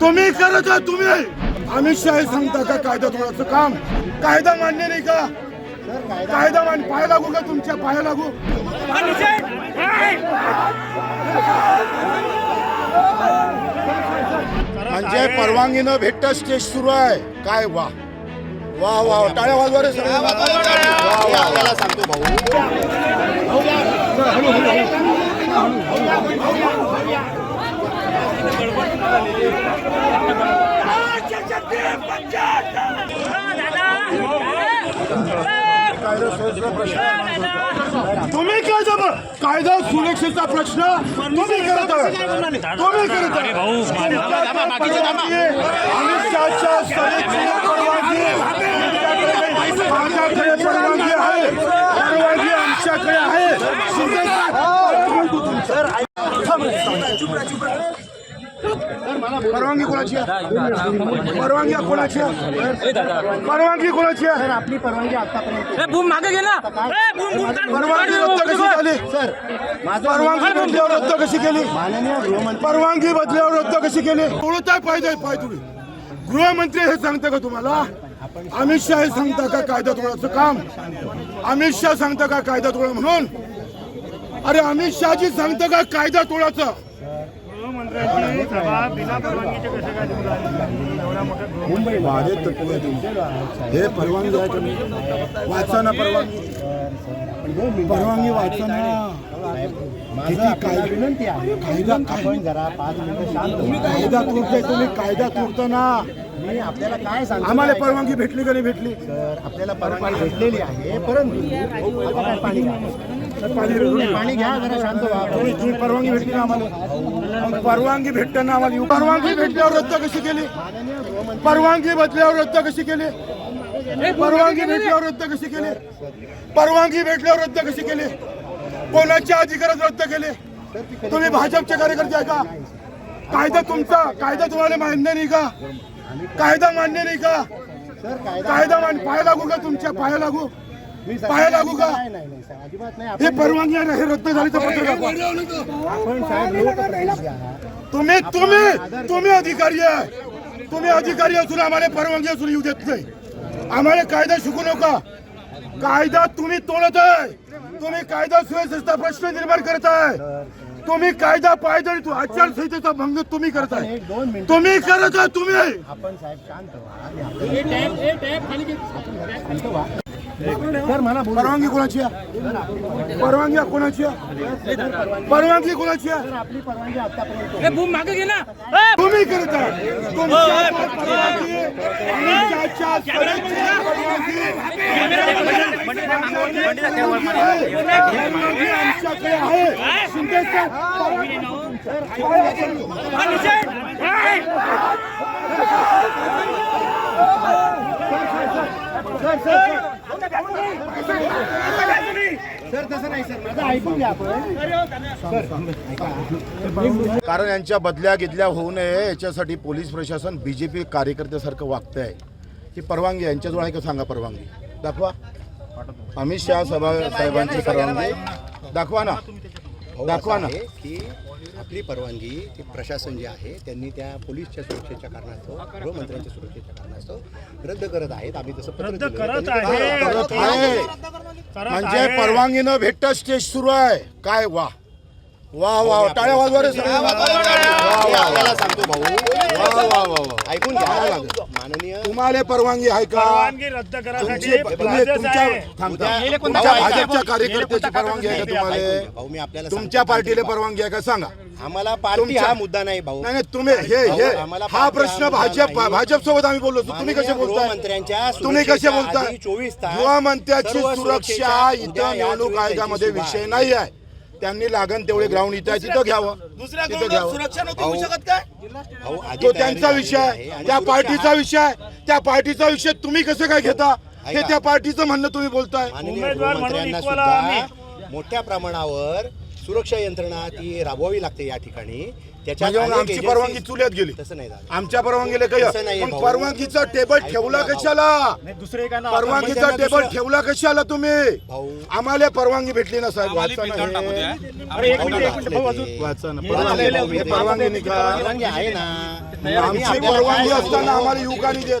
तुम्ही करत आहे तुम्ही. अमित शहा सांगता का कायदा तोडायचं काम? कायदा मान्य नाही का? सर कायदा कायदा मान्य. पाय लागू का तुमच्या पाया लागू? म्हणजे परवानगी न भेटता स्टेज सुरू आहे. काय वा. वा वा. टाळ्या वाजवा. आपल्याला सांगतो भाऊ. तुम्ही काय जमा कायदा सुरक्षेचा प्रश्न तुम्ही करत तुम्ही करत अमित शहाच्या सभेची परवानगी माझ्याकडे परवानगी आहे परवानगी आमच्याकडे आहे शिंदे साहेब, परवानगी कोणाची आहे? परवानगी कोणाची आहे? परवानगी कोणाची आहे? आपली परवानगी आतापर्यंत बूम मागे घे ना. परवानगी रद्द कशी झाली सर माझं परवानगी भेटल्यावर रद्द कशी केली? परवानगी बदल्यावर रद्द कशी केली? तोडताय पाहिजे पाय तुम्ही. गृहमंत्री हे सांगता का तुम्हाला? अमित शहा हे सांगता का कायदा तोडायचं काम? अमित शहा सांगता का कायदा तोडा म्हणून? अरे अमित शहाजी सांगता का कायदा मुंबई माझे तत्व आहे तुमचे. हे परवानगी वाचताना वाचा ना परवानगी परवानगी वाचा ना विनंती आहे कायदा आपण जरा पाच मिनिटं शांत तुम्ही व्हा. कायदा तोडताय तुम्ही कायदा तोडता ना मी आपल्याला काय सांगतो आम्हाला परवानगी भेटली का नाही भेटली सर आपल्याला परवानगी भेटलेली आहे परंतु काय पाणी घ्या पाणी घ्या जरा शांत व्हा. परवानगी भेटली ना आम्हाला परवानगी भेटताना आम्हाला परवानगी भेटल्यावर रद्द कशी केली? परवानगी बदल्यावर रद्द कशी केली? परवानगी भेटल्यावर रद्द कशी केली? परवानगी भेटल्यावर रद्द कशी केली? कोणाच्या अधिकारात रद्द केले? तुम्ही भाजपचे कार्यकर्ते आहे का? कायदा तुमचा कायदा तुम्हाला मान्य नाही का? कायदा मान्य नाही का? कायदा मान्य पाय लागू का तुमच्या पाया लागू? पाया लागू का? नाही नाही नाही सर अजिबात नाही. हे आपण परवानगी आहे ना, हे रद्द झाली तर पत्र दाखवा. आपण साहेब लोकप्रतिनिधी आहात. तुम्ही तुम्ही तुम्ही अधिकारी आहे. तुम्ही अधिकारी असून आम्हाला परवानगी असून येऊ देत नाही. आम्हाला कायदा शिकू नका. कायदा तुम्ही तोडत आहे. तुम्ही कायदा सुव्यवस्थेचा प्रश्न निर्माण करत आहे. तुम्ही कायदा पायदळी तू आचारसंहितेचा भंग तुम्ही एक दोन मिनिट तुम्ही करत आहे तुम्ही. आपण साहेब शांत व्हा. व्हा. परवानगी कोणाची आहे? परवानगी कोणाची आहे? परवानगी कोणाची आहे? सर आपली परवानगी आतापर्यंत ए, बूम मागे ए, तुम्ही करत आमच्याकडे आहे. शिंदे हा. ए, सर तसं नाही सर माझं ऐकून घ्या आपण कारण यांच्या बदल्या गिदल्या होऊ नये याच्यासाठी पोलीस प्रशासन बीजेपी कार्यकर्त्यासारखं वागत आहे ही परवानगी. यांच्याजवळ आहे का सांगा परवानगी? दाखवा. अमित शहा सभा साहेबांची परवानगी. दाखवा ना. दाखवा ना. की आपली परवानगी ती प्रशासन जे आहे त्यांनी त्या पोलीसच्या सुरक्षेच्या कारणास्तव गृहमंत्र्यांच्या सुरक्षेच्या कारणास्तव रद्द करत आहेत. आम्ही तसं आहे. करत आहे. म्हणजे परवानगी न भेटता स्टेज सुरू आहे. काय वा. वा वा टाळ्या वाजवा सांगतो भाऊ. वा, वा, वा, वा. ऐकून घ्या माननीय तुम्हाला परवानगी आहे का? परवानगी रद्द. भाजपच्या कार्यकर्त्याची परवानगी आहे का. तुम्हाला? तुमच्या. पार्टीला परवानगी आहे का? सांगा. आम्हाला पार्टी तुमच्या- हा मुद्दा नाही भाऊ. नाही नाही तुम्ही हे हे आम्हाला हा पार्टी प्रश्न भाजप नाही. भाजप सोबत आम्ही बोललो तुम्ही कसे बोलताय? गृहमंत्र्यांच्या तुम्ही कसे बोलताय? आधी 24 तास गृहमंत्र्याची सर्व सुरक्षा इथं या निवडणूक 24 आयोगामध्ये तारखेची विषय सुरुवात. नाही आहे. त्यांनी लागण तेवढे ग्राउंड इथं आहे तिथं घ्यावं. तिथं घ्यावं. भाऊ, भाऊ, आधी तो तयारी त्यांचा झालेली विषय आहे आहे. आणि त्या सुरक्षा पार्टीचा हा- विषय आहे. त्या पार्टीचा विषय तुम्ही कसं काय घेता? हे ऐका. त्या पार्टीचं म्हणणं तुम्ही बोलताय. माननीय उमेदवार म्हणून गृहमंत्र्यांना equal सुद्धा आम्ही. मोठ्या प्रमाणावर सुरक्षा यंत्रणा ती राबवावी लागते या ठिकाणी. त्याच्यात म्हणजे आमची परवानगी चुल्यात गेली. तसं नाही झालं. आमच्या परवानगीला काही. परवानगीचा टेबल ठेवला कशाला? दुसरे काय परवानगीचा टेबल ठेवला कशाला तुम्ही? आम्हाला परवानगी भेटली ना साहेब. वाचा ना. अरे एक मिनिट एक मिनिट भाऊ अजून वाचा ना. परवानगी आहे. परवानगी असताना? आम्हाला नाही देत.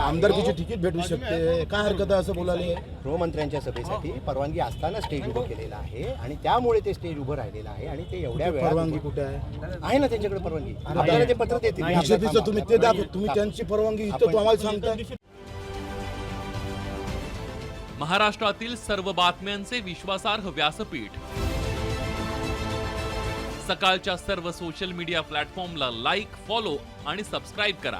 आमदारकीची तिकीट भेटू शकते? काय हरकत आहे असं बोलायला? गृहमंत्र्यांच्या सभेसाठी परवानगी असताना स्टेज उभं केलेलं आहे आणि त्यामुळे ते स्टेज उभं राहिलेलं आहे आणि ते एवढ्या परवानगी कुठे आहे? आहे ना त्यांच्याकडे परवानगी. आपल्याला ते पत्र देतील. तुम्ही ते दाखव. तुम्ही त्यांची परवानगी इथं तुम्हाला सांगता महाराष्ट्रातील सर्व बातम्यांचे विश्वासार्ह व्यासपीठ. सकाळच्या सर्व सोशल मीडिया प्लॅटफॉर्मला लाईक फॉलो आणि सबस्क्राईब करा.